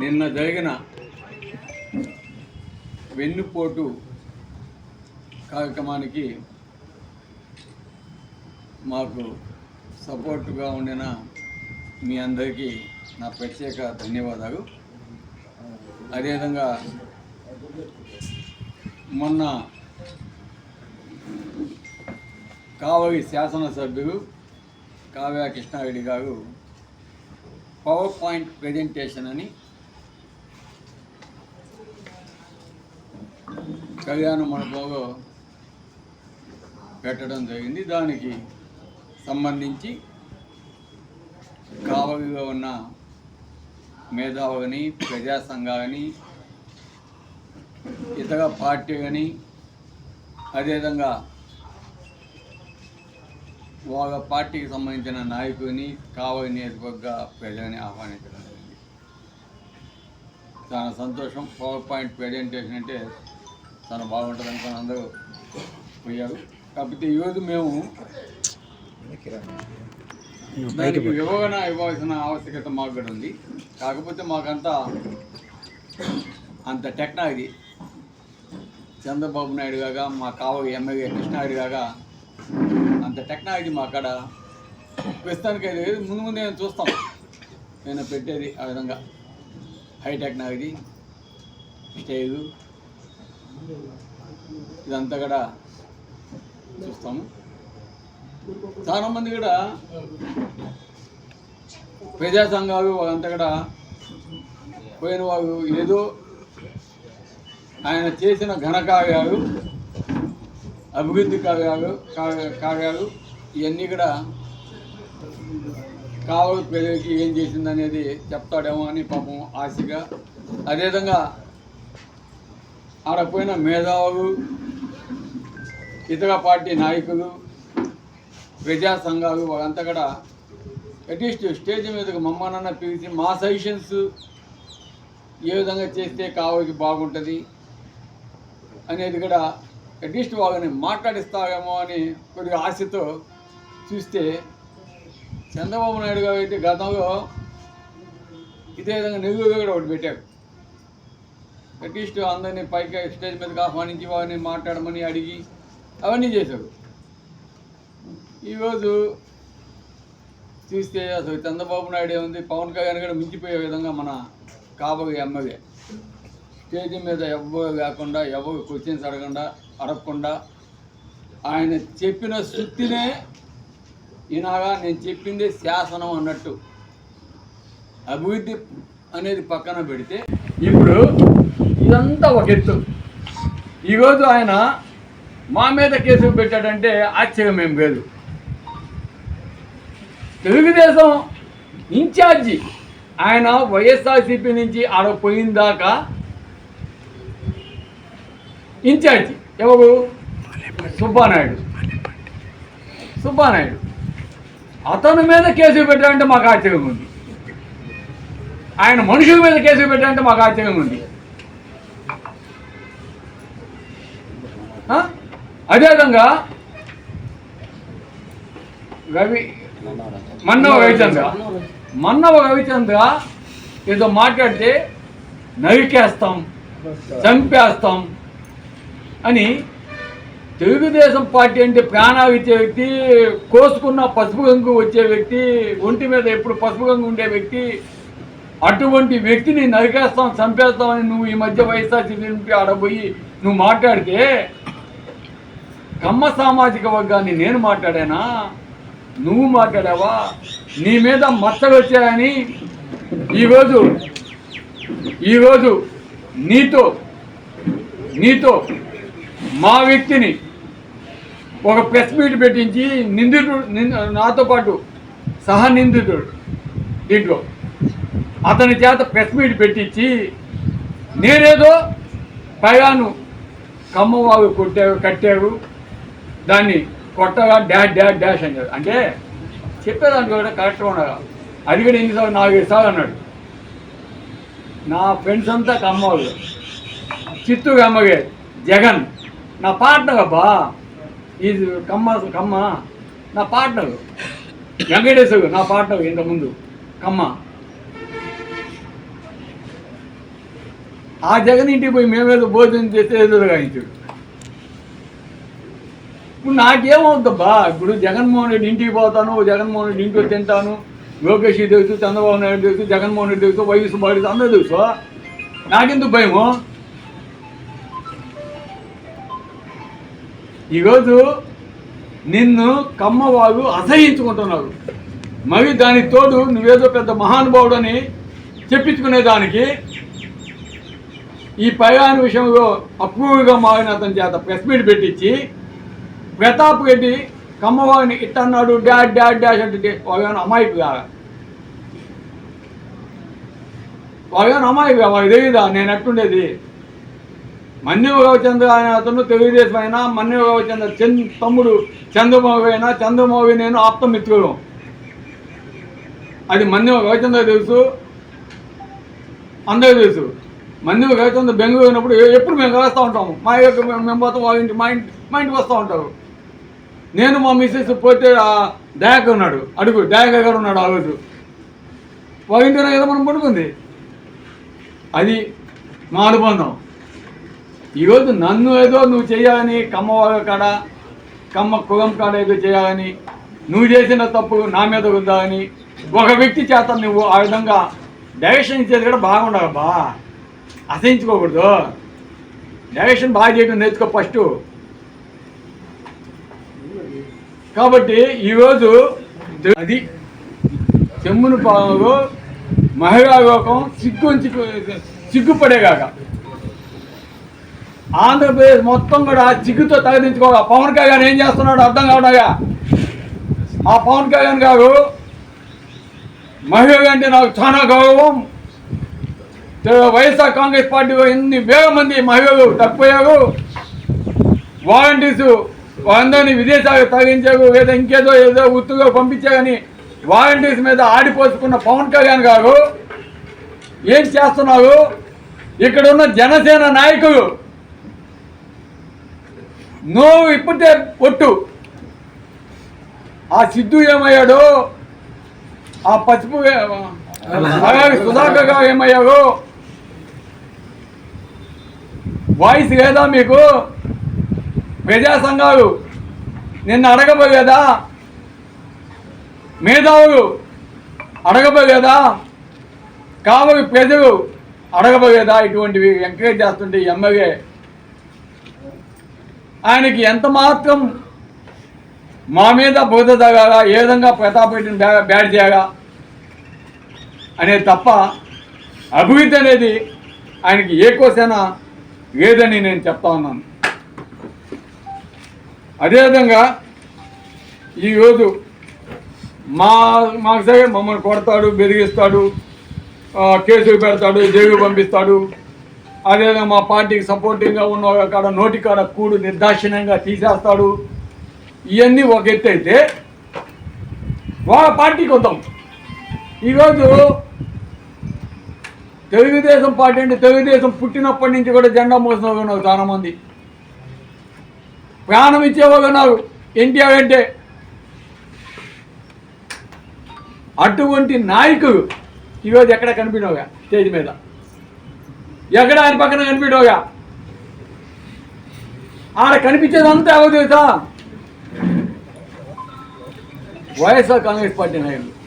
నిన్న జరిగిన వెన్నుపోటు కార్యక్రమానికి మాకు సపోర్టుగా ఉండిన మీ అందరికీ నా ప్రత్యేక ధన్యవాదాలు. అదేవిధంగా మొన్న కావలి శాసనసభ్యులు కావ్య కృష్ణారెడ్డి గారు పవర్ పాయింట్ ప్రజెంటేషన్ అని కళ్యాణ మండపంలో పెట్టడం జరిగింది. దానికి సంబంధించి కావలిలో ఉన్న మేధావులని ప్రజా సంఘాలని ఇతర కానీ అదేవిధంగా వాళ్ళ పార్టీకి సంబంధించిన నాయకుని కావలి నియోజకవర్గ ప్రజలని ఆహ్వానించడం జరిగింది. చాలా సంతోషం. పవర్ పాయింట్ ప్రజెంటేషన్ అంటే చాలా బాగుంటుంది అనుకుని అందరూ పోయారు. కాకపోతే ఈరోజు మేము దానికి వివరణ ఇవ్వాల్సిన ఆవశ్యకత మాకు కూడా ఉంది. కాకపోతే మాకంతా అంత టెక్నాలజీ చంద్రబాబు నాయుడు కాగా మా కావలి ఎమ్మెల్యే కృష్ణాయుడు కాగా అంత టెక్నాలజీ మా కాడ ప్రస్తుతానికి అయితే ముందు ముందు నేను చూస్తాం. నేను పెట్టేది ఆ విధంగా. హై టెక్నాలజీ స్టేజ్ ఇదంతా కూడా చూస్తాము. చాలా మంది కూడా ప్రజా సంఘాలు వాళ్ళంతా కూడా పోయిన వాళ్ళు ఏదో ఆయన చేసిన ఘనకావ్యాలు అభివృద్ధి కార్యాలు కార్య- కార్యాలు ఇవన్నీ కూడా కావలి ప్రజలకి ఏం చేసిందనేది చెప్తాడేమో అని పాపం ఆశగా. అదేవిధంగా ఆడపోయిన మేధావులు ఇతర పార్టీ నాయకులు ప్రజా సంఘాలు వాళ్ళంతా కూడా అట్లీస్ట్ స్టేజ్ మీదకి మమ్మల్ని పిలిచి మా సజెషన్స్ ఏ విధంగా చేస్తే కావలికి బాగుంటుంది? అనేది కూడా అట్లీస్ట్ వాళ్ళని మాట్లాడిస్తారేమో అని కొద్దిగా ఆశతో చూస్తే చంద్రబాబు నాయుడు గారు అయితే గతంలో ఇదే విధంగా నెల్లూరు కూడా ఒకటి పెట్టారు. అట్లీస్ట్ అందరినీ పైకి స్టేజ్ మీదకి ఆహ్వానించి వారిని మాట్లాడమని అడిగి అవన్నీ చేశారు. ఈరోజు చూస్తే అసలు చంద్రబాబు నాయుడు ఏముంది? పవన్ కళ్యాణ్ కూడా మించిపోయే విధంగా మన కాబోయే ఎమ్మెల్యే. స్టేజ్ మీద ఎవ్వ లేకుండా ఎవరు క్వశ్చన్స్ అడగకుండా అడగకుండా ఆయన చెప్పిన శుద్ధినే ఈనాగా నేను చెప్పింది శాసనం అన్నట్టు. అభివృద్ధి అనేది పక్కన పెడితే ఇప్పుడు ఇదంతా ఒక ఎత్తు. ఈరోజు ఆయన మా మీద కేసు పెట్టాడంటే ఆశ్చర్యం ఏం లేదు. తెలుగుదేశం ఇన్ఛార్జి ఆయన వైఎస్ఆర్సీపీ నుంచి ఆడ పోయిన దాకా ఇన్ఛార్జి ఎవరు? సుబ్బానాయుడు. సుబ్బానాయుడు. అతని మీద కేసు పెట్టాలంటే మాకు ఆశ్చర్యం ఉంది. ఆయన మనుషుల మీద కేసు పెట్టాలంటే మాకు ఆశ్చర్యం ఉంది. ఆ? అదేవిధంగా రవి మన్నవ రవిచంద్ర. మన్నవ రవిచంద్ర ఏదో మాట్లాడితే నరికేస్తాం చంపేస్తాం అని తెలుగుదేశం పార్టీ అంటే ప్రాణాలు ఇచ్చే వ్యక్తి కోసుకున్న పసుపు గంగు వచ్చే వ్యక్తి ఒంటి మీద ఎప్పుడు పసుపు గంగు ఉండే వ్యక్తి అటువంటి వ్యక్తిని నరికేస్తాం చంపేస్తామని నువ్వు ఈ మధ్య వైఎస్ఆర్సీపీ నుంచి ఆడబోయి నువ్వు మాట్లాడితే కమ్మ సామాజిక వర్గాన్ని నేను మాట్లాడానా? నువ్వు మాట్లాడావా? నీ మీద మచ్చలు వచ్చాయని ఈరోజు ఈరోజు నీతో నీతో మా వ్యక్తిని ఒక ప్రెస్ మీట్ పెట్టించి నిందితుడు నింద- నాతో పాటు సహా నిందితుడు దీంట్లో. అతని చేత ప్రెస్ మీట్ పెట్టించి నేనేదో పైగాను కమ్మవాగు కొట్టారు కట్టారు దాన్ని కొట్టగా డాష్ డాష్ డాష్ అన్నారు అంటే చెప్పేదానికి కూడా కరెక్ట్గా ఉండగా అది ఎన్నిసార్లు నాలుగైదు సార్లు అన్నాడు. నా ఫ్రెండ్స్ అంతా కమ్మవాళ్ళు. చిత్తూరు అమ్మగారు జగన్. నా పార్ట్నర్ అబ్బా. ఇది కమ్మ కమ్మ. నా పార్ట్నర్. వెంకటేశ్వరు నా పార్ట్నర్ ఇంతకుముందు. కమ్మ. ఆ జగన్ ఇంటికి పోయి మేమేదో భోజనం చేస్తే ఎదురుగా ఇచ్చాడు ఇప్పుడు నాకేమవుతుందబ్బా? ఇప్పుడు జగన్మోహన్ రెడ్డి ఇంటికి పోతాను జగన్మోహన్ రెడ్డి ఇంట్లో తింటాను లోకేష్ తెలుసు చంద్రబాబు నాయుడు తెలుసు జగన్మోహన్ రెడ్డి తెలుసు వైఎస్ బాడీ అందరూ తెలుసు. నాకెందుకు భయము? ఈరోజు నిన్ను కమ్మవారు అసహించుకుంటున్నారు మరి దాని తోడు నువ్వేదో పెద్ద మహానుభావుడు అని ఈ ప్రయాణ విషయంలో అప్రూవ్గా మారిన అతని చేత ప్రెస్ మీట్ పెట్టించి ప్రతాప్ రెడ్డి కమ్మవారిని ఇట్టన్నాడు డాడ్ డాడ్ డాష్ అంటే వాళ్ళని అమాయకు కాదు వాళ్ళని అమాయకు వాళ్ళకి తెలియదా నేను ఎట్టుండేది? మన్యవ రవిచంద్ర అనే అతను తెలుగుదేశం అయినా మన్యవ రవిచంద్ర చంద్ తమ్ముడు చంద్రబాబు అయినా చంద్రబాబు నేను ఆప్తమిత్రుడు అది మన్యు రవిచంద్ర తెలుసు. అందరూ తెలుసు. మన్యు రవిచంద్ర బెంగళూరు ఉన్నప్పుడు ఎప్పుడు మేము కలుస్తూ ఉంటాము. మా యొక్క మేము మేము పోతాం వాళ్ళ ఇంటి మా ఇంటి మా ఇంటికి వస్తూ ఉంటారు. నేను మా మిస్సెస్ పోతే ఆ దయాకర్ ఉన్నాడు. అడుగు దయాకర్ గారు ఉన్నాడు ఆ రోజు. వాళ్ళ ఇంటి ఏదో మనం పడుకుంది. అది మా అనుబంధం. ఈరోజు నన్ను ఏదో నువ్వు చేయాలని కమ్మవాగ కాడ కమ్మ కులం కాడ ఏదో చేయాలని నువ్వు చేసిన తప్పు నా మీద ఉందాలని ఒక వ్యక్తి చేత నువ్వు ఆ విధంగా డైరెక్షన్ ఇచ్చేది కూడా బాగుండాలబ్బా అసహించుకోకూడదు. డైరెక్షన్ బాగా చేయడం నేర్చుకో ఫస్ట్ కాబట్టి ఈరోజు అది చెమ్మును పాలు మహిళా లోకం సిగ్గు సిగ్గుపడేగాక. ఆంధ్రప్రదేశ్ మొత్తం కూడా చిగ్గుతో తగదించుకోవాలి పవన్ కళ్యాణ్ ఏం చేస్తున్నాడు అర్థం కావడాగా ఆ పవన్ కళ్యాణ్ గారు మహిళ అంటే నాకు చాలా గౌరవం. వైఎస్ఆర్ కాంగ్రెస్ పార్టీలో ఎన్ని వేల మంది మహిళలు తప్పిపోయారు. వాలంటీర్స్ వారందరినీ విదేశాలకు తరలించారు లేదా ఇంకేదో ఏదో ఉత్తుగా పంపించారని వాలంటీర్స్ మీద ఆడిపోసుకున్న పవన్ కళ్యాణ్ గారు ఏం చేస్తున్నారు? ఇక్కడ ఉన్న జనసేన నాయకులు నువ్వు ఇప్పుడే పొట్టు ఆ సిద్ధు ఏమయ్యాడు? ఆ పసుపు ఏ- అలాగే సుధాకర్ వాయిస్ లేదా మీకు? ప్రజా సంఘాలు నిన్ను అడగబోయేదా? మేధావులు అడగబోయేదా? కావలి ప్రజలు అడగబోయేదా? ఇటువంటివి ఎంకరేజ్ చేస్తుంటే ఎమ్మెల్యే ఆయనకి ఎంత మాత్రం మా మీద బోధ తగాలా ఏ విధంగా ప్రతాప్ రెడ్డిని బ్యా బ్యాడ్ చేయాలా అనేది తప్ప అభివృద్ధి అనేది ఆయనకి ఏ కోసైన లేదని నేను చెప్తా ఉన్నాను. అదేవిధంగా ఈరోజు మా మాకు సరే మమ్మల్ని కొడతాడు బెదిరిస్తాడు కేసులు పెడతాడు జైలు పంపిస్తాడు అదేవిధంగా మా పార్టీకి సపోర్టింగ్గా ఉన్న కాడ నోటి కాడ కూడు నిర్దాక్షిణ్యంగా తీసేస్తాడు. ఇవన్నీ ఒక ఎత్తు అయితే వాళ్ళ పార్టీకి వద్దాం. ఈరోజు తెలుగుదేశం పార్టీ అంటే తెలుగుదేశం పుట్టినప్పటి నుంచి కూడా జెండా మోసిన ఉన్నారు చాలా మంది ప్రాణం ఇచ్చేవాళ్ళు ఉన్నారు ఎన్టీఆర్ అంటే. అటువంటి నాయకుడు ఈరోజు ఎక్కడ కనిపించవుగా స్టేజ్ మీద? ఎక్కడ ఆయన పక్కన కనిపించవుగా ఆడ కనిపించేదంతా ఎవరు తెలుసా? వైఎస్ఆర్ కాంగ్రెస్ పార్టీ నాయకులు.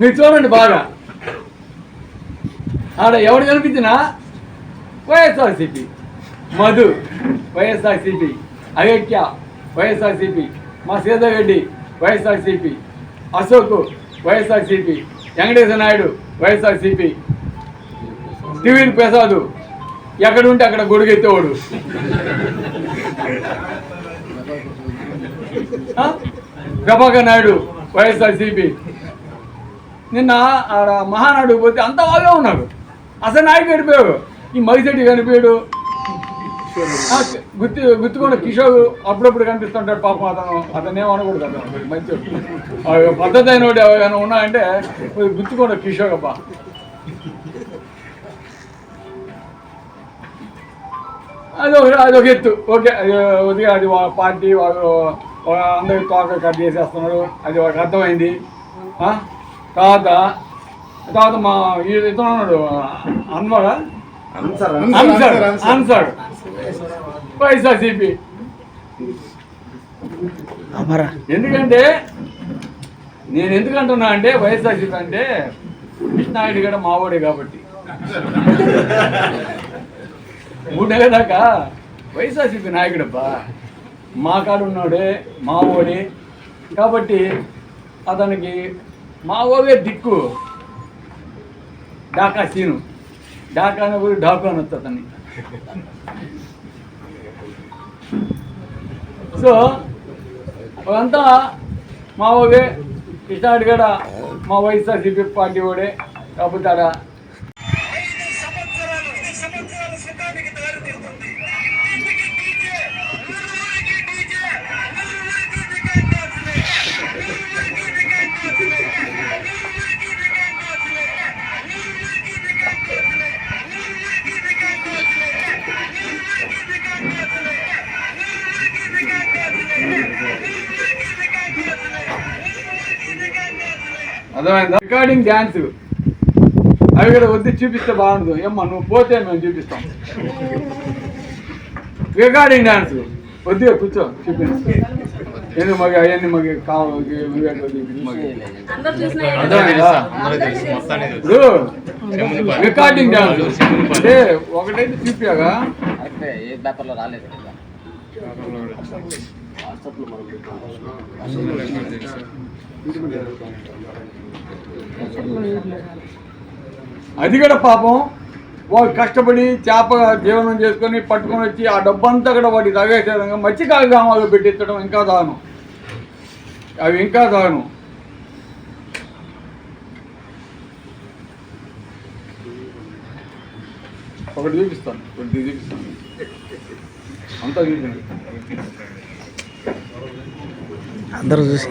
మీరు చూడండి బాగా. ఆడ ఎవడు కనిపించినా? YSRCP. Madhu YSRCP. Ayodhya YSRCP. మా Sitareddy YSRCP. Ashok YSRCP. Venkateswara Naidu YSRCP. TV Prasad. ఎక్కడ ఉంటే అక్కడ గొడుగెత్తేవాడు. ప్రభాకర్ నాయుడు వైఎస్ఆర్సీపీ. నిన్న ఆడ మహానాడు పోతే అంతా బాగా ఉన్నారు అసలు నాయకుడు ఈ మగిశెట్టి కనిపించాడు. గుర్తు గుర్తుకున్న కిషోర్ అప్పుడప్పుడు కనిపిస్తుంటాడు పాపం అతను అతను ఏమనకూడదు అతను. మంచి పద్ధతి అయిన వాడు ఏమైనా ఉన్నాయంటే గుర్తుకోండి కిషోర్ అబ్బా. అది ఒక ఎత్తు. ఓకే అది అది పార్టీ వాళ్ళు అందరికి తోక కట్ చేసేస్తున్నారు. అది వాళ్ళకి అర్థమైంది. తర్వాత తర్వాత మా ఇతను ఉన్నాడు అన్వరా? అన్సర్ అన్సర్ అన్సర్ వైఎస్ఆర్సీపీ ఎందుకంటే నేను ఎందుకు అంటున్నా అంటే వైఎస్ఆర్సీపీ అంటే కృష్ణాయుడు కూడా మావోడే కాబట్టి. మూడు నెలల దాకా వైఎస్ఆర్సీపీ నాయకుడబ్బా. మా కాడు ఉన్నాడే మావోడే. కాబట్టి అతనికి మావోగే దిక్కు. డాకా సీను. డాకా పోయి ఊరు డాకు అని వస్తుంది సో అదంతా మా ఓగే కృష్ణాడు కూడా మా వైఎస్ఆర్సీపీ పార్టీ ఓడే కాకపోతే ఆడ అర్థమైందా? రికార్డింగ్ డ్యాన్స్ అవి కూడా వద్దు చూపిస్తే బాగుండదు. ఏమ్మా నువ్వు పోతే మేము చూపిస్తాం. రికార్డింగ్ డ్యాన్స్ వద్దు కూర్చో చూపించు ఎందుకు మాకు అవన్నీ మాకు కావాలి రికార్డింగ్ డ్యాన్స్ అంటే ఒకటైతే చూపించగా అయితే ఏ పేపర్లో రాలేదు అది కూడా పాపం. వాడు కష్టపడి చేప జీవనం చేసుకొని పట్టుకొని వచ్చి ఆ డబ్బంతా కూడా వాటికి తగేసే విధంగా మత్స్యకాయ గ్రామాలు పెట్టించడం ఇంకా దాను అవి ఇంకా దాను ఒకటి చూపిస్తాను. ఒకటి చూపిస్తాను. అంతా చూపించండి అందరూ చూసి